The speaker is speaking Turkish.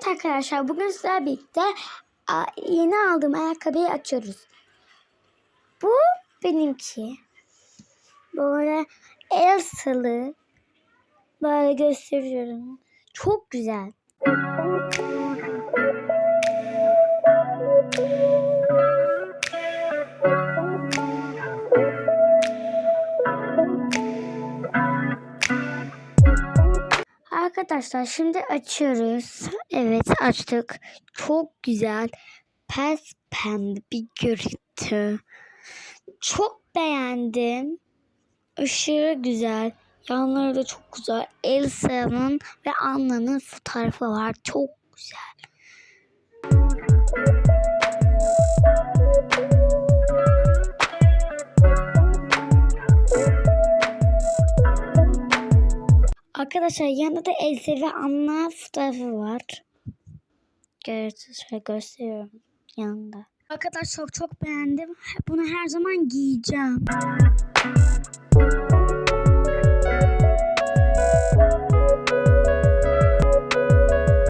Evet arkadaşlar bugün sizlerle birlikte yeni aldığım ayakkabıyı açıyoruz. Bu benimki. Böyle el salı. Böyle gösteriyorum. Çok güzel. Arkadaşlar şimdi açıyoruz. Evet açtık. Çok güzel. Pes pembe bir görüntü. Çok beğendim. Aşırı güzel. Yanları da çok güzel. Elsa'nın ve Anna'nın fotoğrafı var. Çok güzel. Arkadaşlar yanında da Elsa ve Anna fotoğrafı var. Görüyorsunuz gösteriyorum yanında. Arkadaşlar çok beğendim. Bunu her zaman giyeceğim.